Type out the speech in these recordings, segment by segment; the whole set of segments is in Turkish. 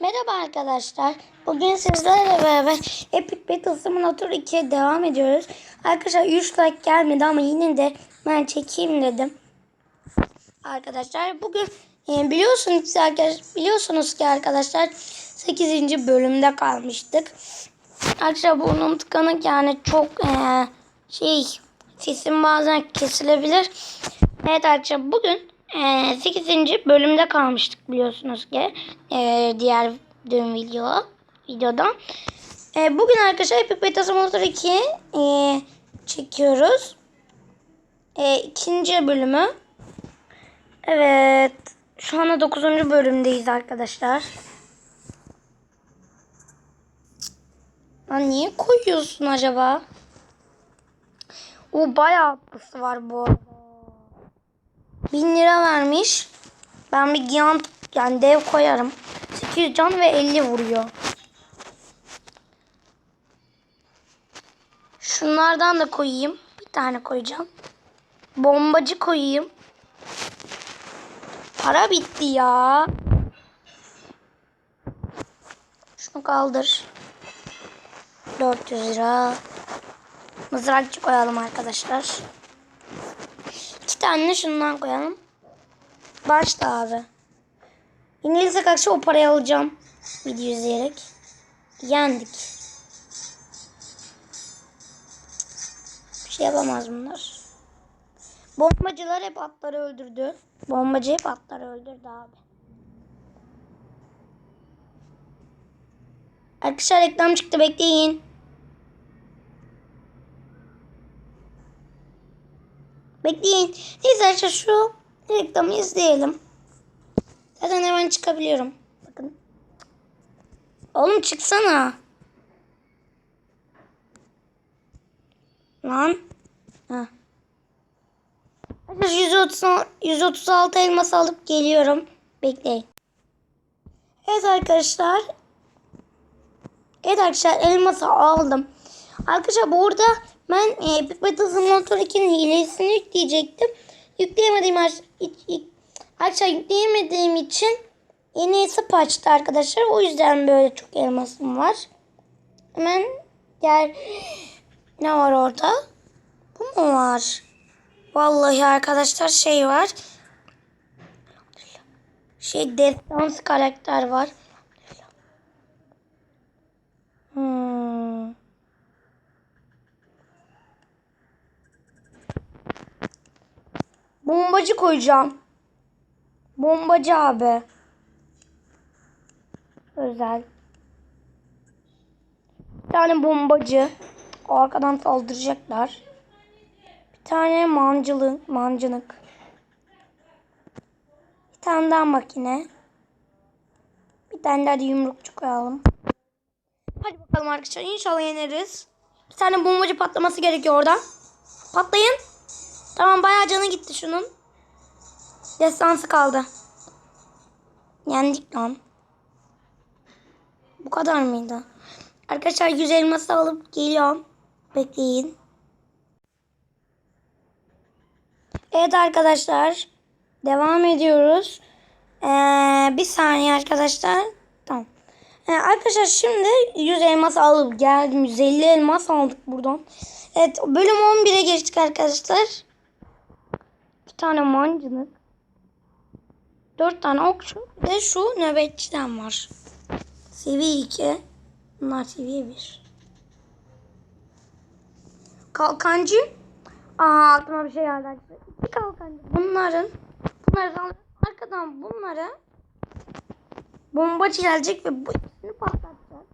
Merhaba arkadaşlar. Bugün sizlerle beraber Epic Battle Simulator 2'ye devam ediyoruz. Arkadaşlar 3 like gelmedi ama yine de ben çekeyim dedim. Arkadaşlar bugün e, biliyorsunuz biliyorsunuz ki arkadaşlar 8. bölümde kalmıştık. Arkadaşlar burnum tıkanık yani çok e, şey sesim bazen kesilebilir. Evet arkadaşlar bugün e, 8. bölümde kalmıştık biliyorsunuz ki e, diğer dün video videoda. E, bugün arkadaşlar Epic Beta Simulator 2 e, çekiyoruz. E, ikinci bölümü. Evet. Şu anda 9. bölümdeyiz arkadaşlar. Lan niye koyuyorsun acaba? O bayağı atlısı var bu arada. 1000 lira vermiş. Ben bir gigant yani dev koyarım. 800 can ve 50 vuruyor. Şunlardan da koyayım. Bir tane koyacağım. Bombacı koyayım. Para bitti ya. Şunu kaldır. 400 lira. Mızrakçı koyalım arkadaşlar. İki tane şundan koyalım. Başla abi. İngilizce karşı o parayı alacağım. Video izleyerek. Yendik. Bir şey yapamaz bunlar. Bombacılar hep atları öldürdü. Bombacı hep atları öldürdü abi. Arkadaşlar reklam çıktı bekleyin. Bekleyin. Neyse arkadaşlar şu reklamı izleyelim. Zaten hemen çıkabiliyorum. Bakın. Oğlum çıksana. Lan. Ha. Arkadaşlar 130, 136 elmas alıp geliyorum. Bekleyin. Evet arkadaşlar. Evet arkadaşlar elması aldım. Arkadaşlar burada ben e, Epic Battle Simulator 2'nin hilesini yükleyecektim. Yükleyemediğim arkadaşlar yükleyemediğim için yeni hesap açtı arkadaşlar. O yüzden böyle çok elmasım var. Hemen gel. Ne var orada? Bu mu var? Vallahi arkadaşlar şey var. Şey destans karakter var. Bombacı koyacağım. Bombacı abi. Özel. Bir tane bombacı. Arkadan saldıracaklar. Bir tane mancılık, mancınık. Bir tane daha makine. Bir tane daha da yumrukçu koyalım. Hadi bakalım arkadaşlar. İnşallah yeneriz. Bir tane bombacı patlaması gerekiyor oradan. Patlayın. Tamam bayağı canı gitti şunun. Destansı kaldı. Yendik lan. Bu kadar mıydı? Arkadaşlar 100 elması alıp geliyorum. Bekleyin. Evet arkadaşlar. Devam ediyoruz. Ee, bir saniye arkadaşlar. Tamam. Ee, arkadaşlar şimdi 100 elmas alıp geldim. 150 elmas aldık buradan. Evet bölüm 11'e geçtik arkadaşlar. Tane mancınık. Dört tane okçu. Bir de şu nöbetçiden var. Seviye 2. Bunlar seviye 1. Kalkancı. Aa aklıma bir şey geldi. İki kalkancı. Bunların bunları arkadan bunlara bombacı gelecek ve bu ikisini patlatacak.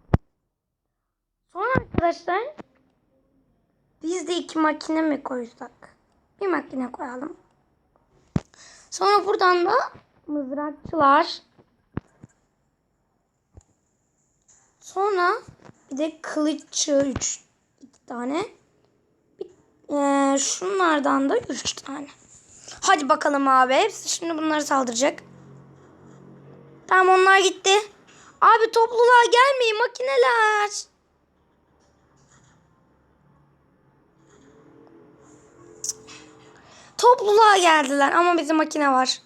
Sonra arkadaşlar biz de iki makine mi koysak? Bir makine koyalım. Sonra buradan da mızrakçılar. Sonra bir de kılıççı 3 iki tane. Bir, e, şunlardan da 3 tane. Hadi bakalım abi. Hepsi şimdi bunları saldıracak. Tamam onlar gitti. Abi topluluğa gelmeyin makineler. Topluluğa geldiler ama bizim makine var.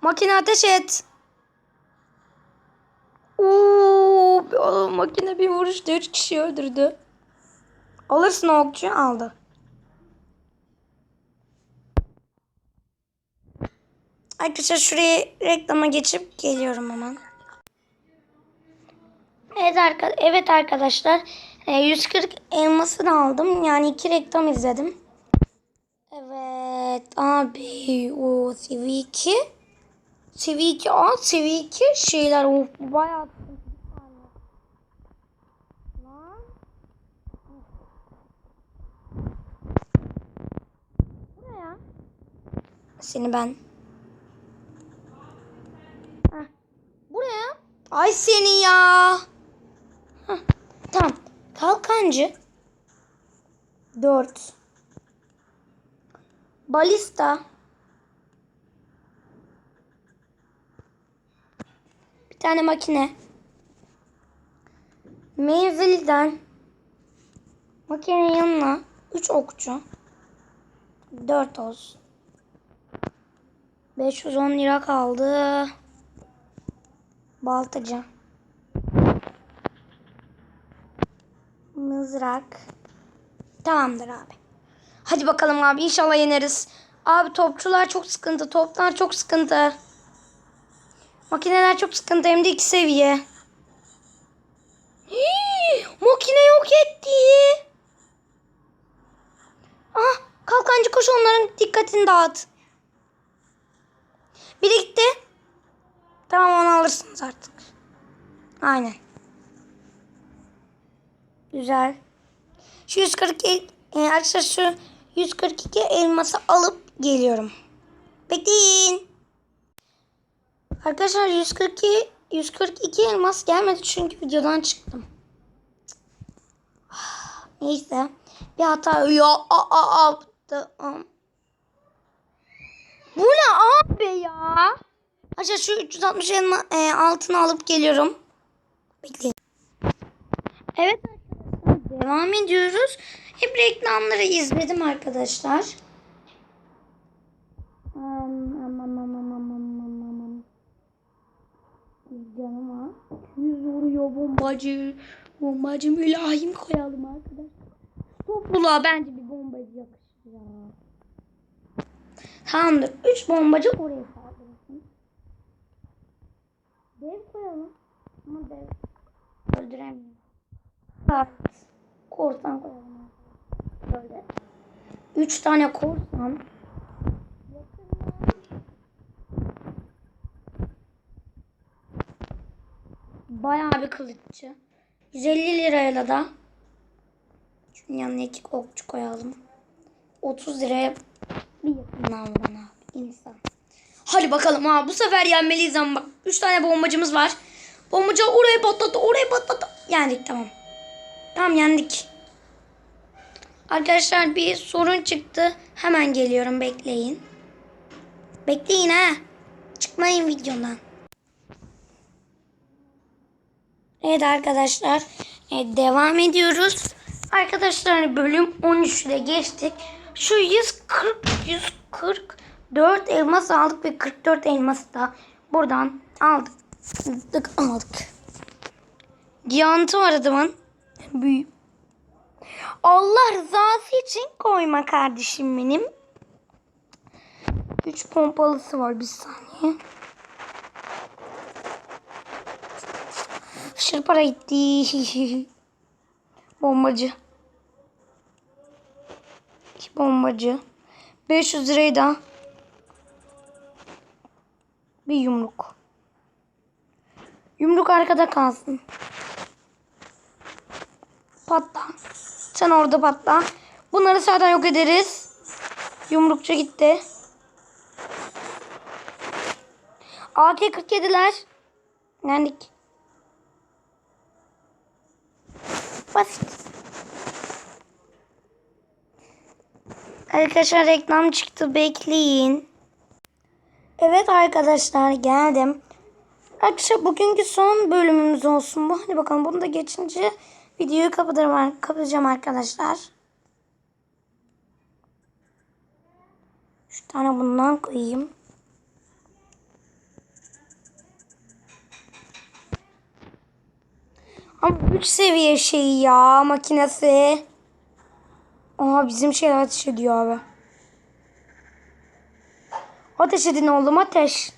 Makine ateş et. Oo, makine bir vuruşta 3 kişi öldürdü. Alırsın okçu aldı. Arkadaşlar şuraya reklama geçip geliyorum hemen. Evet, arka evet arkadaşlar e, 140 elmasını aldım. Yani iki reklam izledim. Evet abi o seviye 2. Seviye 2 al seviye 2 şeyler of bayağı? Seni ben. Heh. Buraya. Ay seni ya. Heh. Tamam. Kalkancı. 4. Balista. Bir tane makine. Menzilden makinenin yanına 3 okçu. 4 olsun. 510 lira kaldı. Baltacı. Mızrak. Tamamdır abi. Hadi bakalım abi inşallah yeneriz. Abi topçular çok sıkıntı. Toplar çok sıkıntı. Makineler çok sıkıntı. Hem de iki seviye. Hii, makine yok etti. Ah kalkancı koş onların dikkatini dağıt. Biri gitti. Tamam onu alırsınız artık. Aynen. Güzel. Şu 142 e, arkadaşlar şu 142 elması alıp geliyorum. Bekleyin. Arkadaşlar 142 142 elmas gelmedi çünkü videodan çıktım. Neyse. Bir hata ya a a yaptı. Bu ne abi ya? Arkadaşlar şu 360 elma e, altını alıp geliyorum. Bekleyin. Evet devam ediyoruz. Hep reklamları izledim arkadaşlar. Canıma. Yüz vuruyor bombacı. Bombacı mülahim koyalım arkadaşlar. Topluluğa bence bir bombacı yakışır ya. Tamamdır. Üç bombacı oraya saldırırsın. Dev koyalım. Ama dev öldüremiyor. Evet. Korsan. Böyle. Üç tane korsan. Bayağı bir kılıççı. 150 lirayla da şunun yanına iki okçu koyalım. 30 liraya bir yakından bana insan. Hadi bakalım ha bu sefer yenmeliyiz ama bak 3 tane bombacımız var. Bombacı oraya patlattı oraya patlattı. Yendik tamam. Tamam yendik. Arkadaşlar bir sorun çıktı. Hemen geliyorum bekleyin. Bekleyin ha. Çıkmayın videodan. Evet arkadaşlar e, devam ediyoruz. Arkadaşlar bölüm 13'e geçtik. Şu 140 144 elmas aldık ve 44 elması da buradan aldık. Aldık. Giyantı var adamın. Büyük. Allah rızası için koyma kardeşim benim. 3 pompalısı var bir saniye. Aşırı para gitti. Bombacı. İki bombacı. 500 lirayı da. Bir yumruk. Yumruk arkada kalsın. Patla. Sen orada patla. Bunları zaten yok ederiz. Yumrukçu gitti. AK-47'ler. Yendik. Basit. Arkadaşlar reklam çıktı. Bekleyin. Evet arkadaşlar geldim. Arkadaşlar bugünkü son bölümümüz olsun bu. Hadi bakalım bunu da geçince videoyu kapatırım, kapatacağım arkadaşlar. Şu tane bundan koyayım. Ama 3 seviye şey ya makinesi. Aha bizim şeyler ateş ediyor abi. Ateş edin oğlum ateş.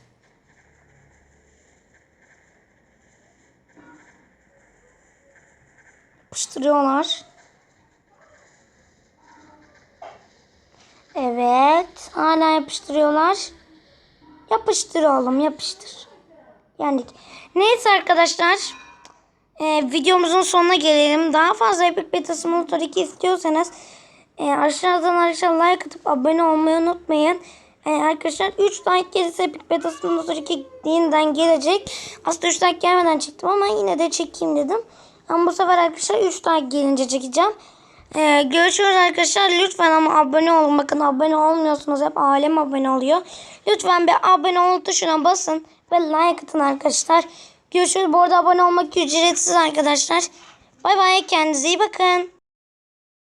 Yapıştırıyorlar. Evet. Hala yapıştırıyorlar. Yapıştır oğlum yapıştır. Yendik. Neyse arkadaşlar. e, videomuzun sonuna gelelim. Daha fazla Epic Beta Simulator 2 istiyorsanız e, aşağıdan arkadaşlar like atıp abone olmayı unutmayın. E, arkadaşlar 3 like gelirse Epic Beta Simulator 2 yeniden gelecek. Aslında 3 like gelmeden çektim ama yine de çekeyim dedim. Ama bu sefer arkadaşlar 3 like gelince çekeceğim. Ee, görüşürüz arkadaşlar. Lütfen ama abone olun. Bakın abone olmuyorsunuz. Hep alem abone oluyor. Lütfen bir abone ol tuşuna basın. Ve like atın arkadaşlar. Görüşürüz. Bu arada abone olmak ücretsiz arkadaşlar. Bay bay. Kendinize iyi bakın.